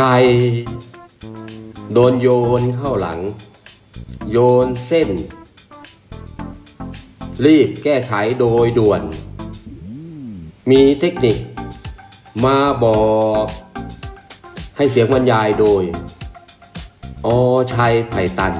ไก่โดนโยนเข้าหลัง โยนเส้น รีบแก้ไขโดยด่วน มีเทคนิค มาบอก ให้เสียงบรรยายโดย อชัยไผ่ตัน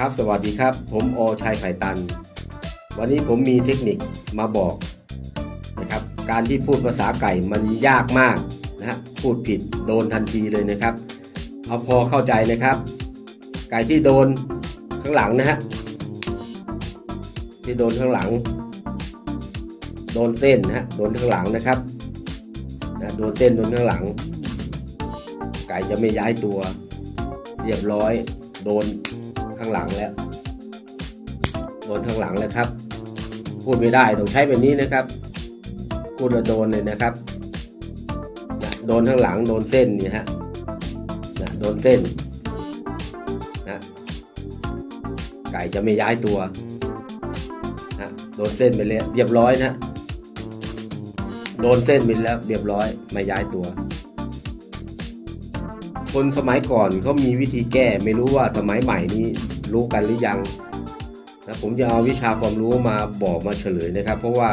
ครับสวัสดีครับ ผมโอชัยไผ่ตัน วันนี้ผมมีเทคนิคมาบอกนะครับ การที่พูดภาษาไก่มันยากมากนะฮะพูดผิดโดนทันทีเลยนะครับ เอาพอเข้าใจนะครับ ไก่ที่โดนข้างหลังนะฮะที่โดนข้างหลัง โดนเต้นนะฮะโดนข้างหลังนะครับนะโดนเต้นโดนข้างหลัง ไก่จะไม่ย้ายตัว เรียบร้อย โดนางหลังแล้วโดนข้างหลังแล้วครับ พูดไม่ได้ต้องใช้แบบนี้นะครับ พูดแล้วโดนเลยนะครับนะโดนข้างหลังโดนเส้นนี่ฮะนะโดนเส้นนะไก่จะไม่ย้ายตัวนะโดนเส้นไปเลยเรียบร้อยนะโดนเส้นไปแล้วเรียบร้อยไม่ย้ายตัว คนสมัยก่อนเขามีวิธีแก้ไม่รู้ว่าสมัยใหม่นี้รู้กันหรือยังนะผมจะเอาวิชาความรู้มาบอกมาเฉลยนะครับ เพราะว่า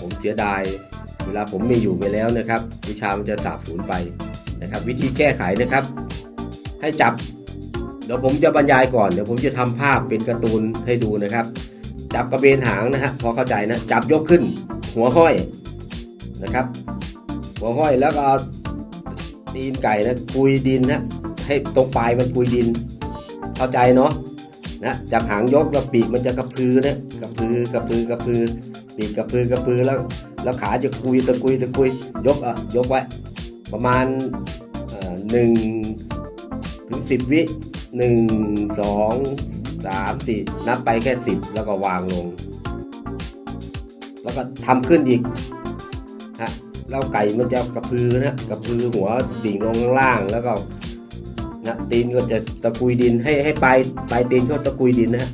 ผมเสียดายเวลาผมไม่อยู่ไปแล้วนะครับ วิชามันจะสาบสูญไปนะครับ วิธีแก้ไขนะครับ ให้จับ เดี๋ยวผมจะบรรยายก่อนเดี๋ยวผมจะทำภาพเป็นการ์ตูนให้ดูนะครับ จับกระเบนหางนะฮะพอเข้าใจนะจับยกขึ้น หัวห้อยนะครับ หัวห้อยแล้วก็เอา ตีนไก่นะกุยดินนะให้ตรงปลายมันกุยดิน เข้าใจเนาะนะจับหางยกแล้วปีกมันจะกระพือนะกระพือกระพือกระพือ ปีกกระพือกระพือแล้ว แล้วขาจะกุยตะกุยตะกุยยกอะยกไว้ ประมาณหนึ่งถึงสิบวิหนึ่งสองสามสี่นับไปแค่สิบแล้วก็วางลง แล้วก็ทำขึ้นอีก แล้วไก่มันจะกระพือนะกระพือหัวดิ่งลงล่างแล้วก็นะตีนก็จะตะกุยดินให้ให้ปลายปลายตีนก็ตะกุยดินนะ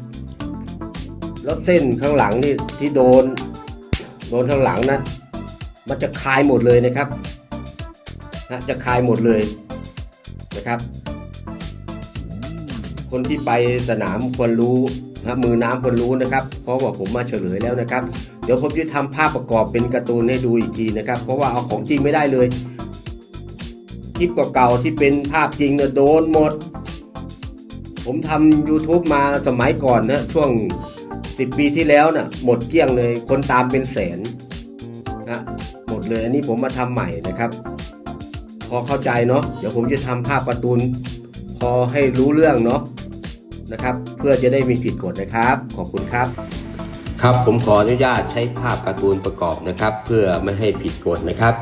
แล้วเส้นข้างหลังนี่ที่โดน โดนข้างหลังนะมันจะคลายหมดเลยนะครับนะจะคลายหมดเลยนะครับ คนที่ไปสนามควรรู้ นะมือน้ำควรรู้นะครับ เพราะว่าผมมาเฉลยแล้วนะครับ เดี๋ยวผมจะทำภาพประกอบเป็นการ์ตูนให้ดูอีกทีนะครับ เพราะว่าเอาของจริงไม่ได้เลยคลิปเก่าๆที่เป็นภาพจริงเนี่ยโดนหมด ผมทำ YouTube มาสมัยก่อนนะช่วง 10 ปีที่แล้วนะ่ะหมดเกลี้ยงเลย คนตามเป็นแสนนะหมดเลยอันนี้ผมมาทำใหม่นะครับ พอเข้าใจเนาะเดี๋ยวผมจะทำภาพการ์ตูนพอให้รู้เรื่องเนาะ นะครับ เพื่อจะได้มีผิดกฎนะครับ ขอบคุณครับ ครับผมขออนุญาตใช้ภาพการ์ตูนประกอบนะครับ เพื่อไม่ให้ผิดกฎนะครับ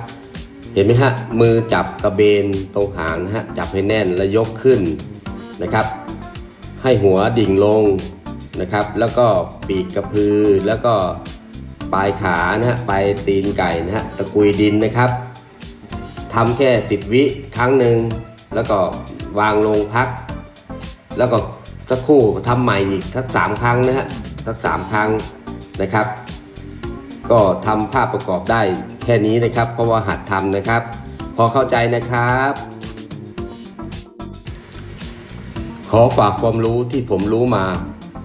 เห็นไหมฮะมือจับกระเบนตรงหางฮะจับให้แน่นแล้วยกขึ้นนะครับ ให้หัวดิ่งลงนะครับ แล้วก็ปีกกระพือแล้วก็ปลายขานะฮะปลายตีนไก่นะฮะตะกุยดินนะครับทำแค่สิบวิครั้งหนึ่งแล้วก็วางลงพัก แล้วก็ สักครู่ทำใหม่อีกทักสามครั้งนะฮะทักสามครั้งนะครับ ก็ทำภาพประกอบได้แค่นี้นะครับ เพราะว่าหัดทำนะครับ พอเข้าใจนะครับ ขอฝากความรู้ที่ผมรู้มา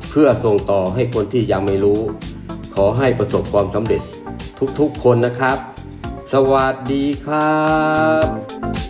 เพื่อส่งต่อให้คนที่ยังไม่รู้ ขอให้ประสบความสำเร็จทุกๆคนนะครับ สวัสดีครับ